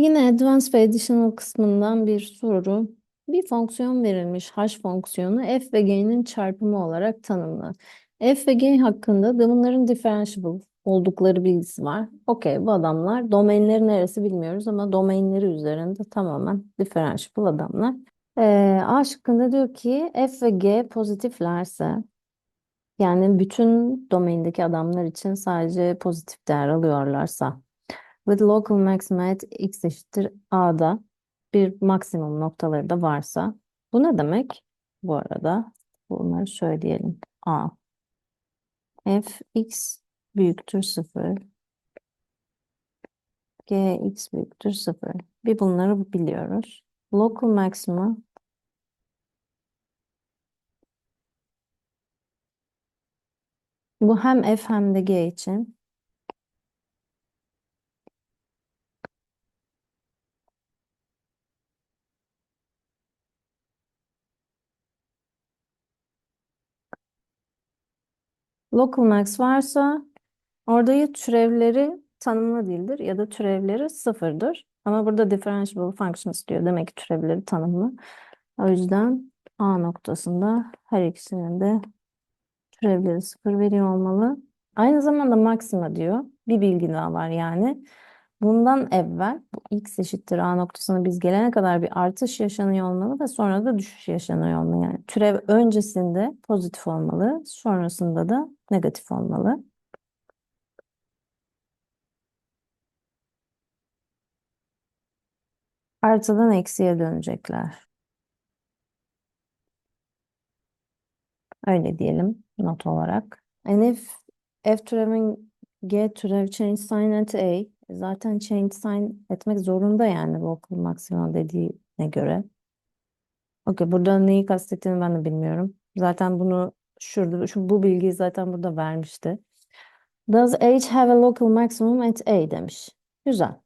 Yine Advanced ve Additional kısmından bir soru. Bir fonksiyon verilmiş h fonksiyonu f ve g'nin çarpımı olarak tanımlı. f ve g hakkında da bunların differentiable oldukları bilgisi var. Okey bu adamlar domainleri neresi bilmiyoruz ama domainleri üzerinde tamamen differentiable adamlar. Ee, A şıkkında diyor ki f ve g pozitiflerse yani bütün domaindeki adamlar için sadece pozitif değer alıyorlarsa with local maxima at x eşittir a'da bir maksimum noktaları da varsa bu ne demek? Bu arada bunları söyleyelim. a f x büyüktür 0 g x büyüktür 0 bir bunları biliyoruz. Local maxima bu hem f hem de g için Local max varsa orada ya türevleri tanımlı değildir ya da türevleri sıfırdır. Ama burada differentiable function istiyor. Demek ki türevleri tanımlı. O yüzden A noktasında her ikisinin de türevleri sıfır veriyor olmalı. Aynı zamanda maxima diyor. Bir bilgi daha var yani. Bundan evvel bu x eşittir a noktasına biz gelene kadar bir artış yaşanıyor olmalı ve sonra da düşüş yaşanıyor olmalı. Yani türev öncesinde pozitif olmalı, sonrasında da negatif olmalı. Artıdan eksiye dönecekler. Öyle diyelim not olarak. And if f türevin g türev change sign at a zaten change sign etmek zorunda yani local maximum dediğine göre. Okey burada neyi kastettiğini ben de bilmiyorum. Zaten bunu şurada şu bu bilgiyi zaten burada vermişti. Does H have a local maximum at A demiş. Güzel.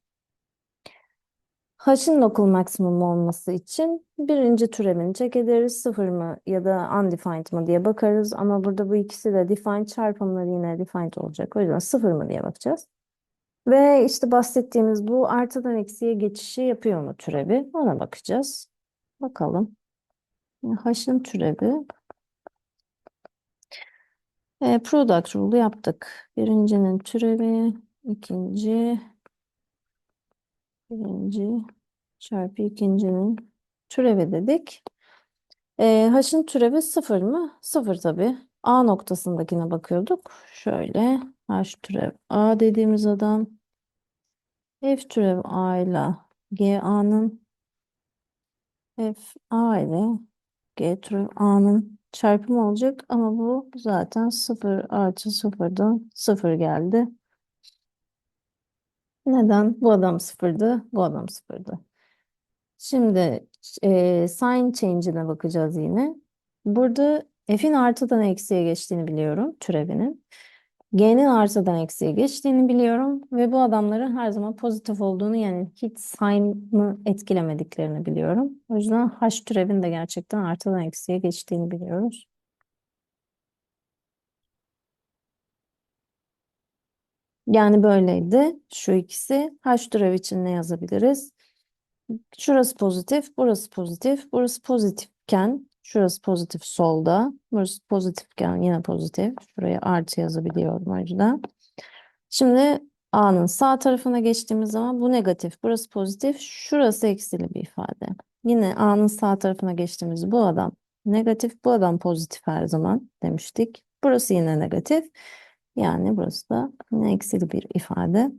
H'ın local maximum olması için birinci türevini check ederiz. Sıfır mı ya da undefined mı diye bakarız. Ama burada bu ikisi de defined çarpımları yine defined olacak. O yüzden sıfır mı diye bakacağız. Ve işte bahsettiğimiz bu artıdan eksiye geçişi yapıyor mu türevi? Ona bakacağız. Bakalım. H'ın türevi. E, product rule yaptık. Birincinin türevi, ikinci, birinci çarpı ikincinin türevi dedik. E, H'ın türevi sıfır mı? Sıfır tabii. A noktasındakine bakıyorduk. Şöyle H türev A dediğimiz adam F türev A ile G A'nın F A ile G türev A'nın çarpımı olacak ama bu zaten 0 artı 0'dan 0 geldi. Neden? Bu adam sıfırdı, bu adam sıfırdı. Şimdi e, sign change'ine bakacağız yine. Burada f'in artıdan eksiye geçtiğini biliyorum, türevinin. G'nin artıdan eksiye geçtiğini biliyorum ve bu adamların her zaman pozitif olduğunu yani hiç sign'ı etkilemediklerini biliyorum. O yüzden h türevin de gerçekten artıdan eksiye geçtiğini biliyoruz. Yani böyleydi şu ikisi. H türev için ne yazabiliriz? Şurası pozitif, burası pozitif, burası pozitifken şurası pozitif solda, burası pozitifken yine pozitif. Şuraya artı yazabiliyorum yüzden. Şimdi A'nın sağ tarafına geçtiğimiz zaman bu negatif, burası pozitif, şurası eksili bir ifade. Yine A'nın sağ tarafına geçtiğimiz bu adam negatif, bu adam pozitif her zaman demiştik. Burası yine negatif. Yani burası da yine eksili bir ifade.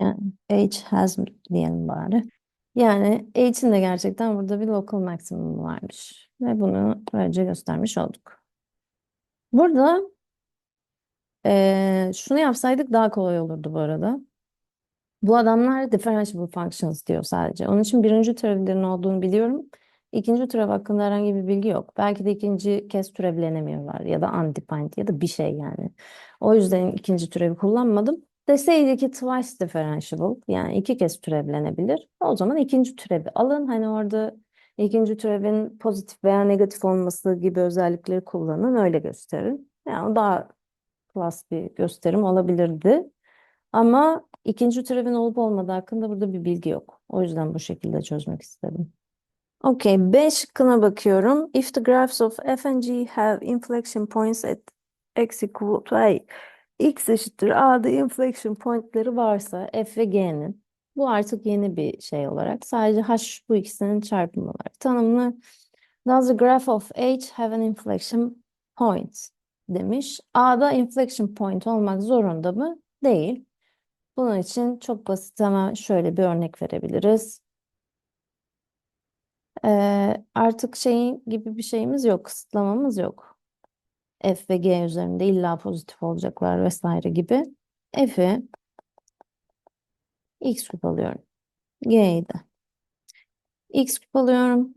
Yani H has diyelim bari. Yani H'in de gerçekten burada bir local maximum varmış. Ve bunu böylece göstermiş olduk. Burada e, şunu yapsaydık daha kolay olurdu bu arada. Bu adamlar differentiable functions diyor sadece. Onun için birinci türevlerin olduğunu biliyorum. İkinci türev hakkında herhangi bir bilgi yok. Belki de ikinci kez türevlenemiyorlar ya da undefined ya da bir şey yani. O yüzden ikinci türevi kullanmadım. Deseydi ki twice differentiable yani iki kez türevlenebilir. O zaman ikinci türevi alın. Hani orada İkinci türevin pozitif veya negatif olması gibi özellikleri kullanın, öyle gösterin. Yani daha klas bir gösterim olabilirdi. Ama ikinci türevin olup olmadığı hakkında burada bir bilgi yok. O yüzden bu şekilde çözmek istedim. Okay, B şıkkına bakıyorum. If the graphs of f and g have inflection points at x equal to a, x eşittir a'da inflection pointleri varsa f ve g'nin, bu artık yeni bir şey olarak sadece h bu ikisinin çarpımı olarak tanımlı. Does the graph of h have an inflection point demiş. A'da inflection point olmak zorunda mı? Değil. Bunun için çok basit hemen şöyle bir örnek verebiliriz. Ee, artık şeyin gibi bir şeyimiz yok, kısıtlamamız yok. F ve G üzerinde illa pozitif olacaklar vesaire gibi. F'i x küp alıyorum. G'yi de x küp alıyorum.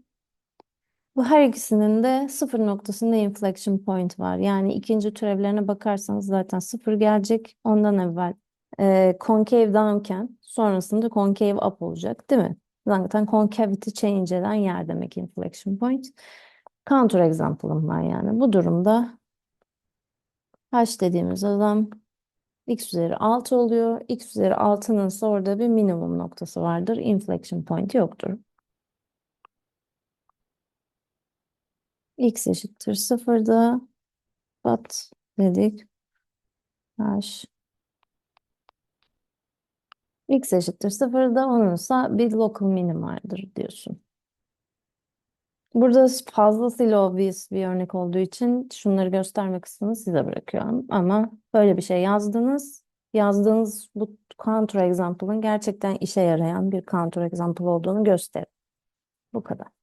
Bu her ikisinin de sıfır noktasında inflection point var. Yani ikinci türevlerine bakarsanız zaten sıfır gelecek. Ondan evvel e, concave downken sonrasında concave up olacak değil mi? Zaten concavity change eden yer demek inflection point. Counter example'ım var yani. Bu durumda h dediğimiz adam x üzeri 6 oluyor. x üzeri 6'nın ise orada bir minimum noktası vardır. Inflection point yoktur. x eşittir 0'da but dedik. h x eşittir 0'da onunsa bir local minim vardır diyorsun. Burada fazlasıyla obvious bir örnek olduğu için şunları gösterme kısmını size bırakıyorum. Ama böyle bir şey yazdınız. Yazdığınız bu counter example'ın gerçekten işe yarayan bir counter example olduğunu gösterin. Bu kadar.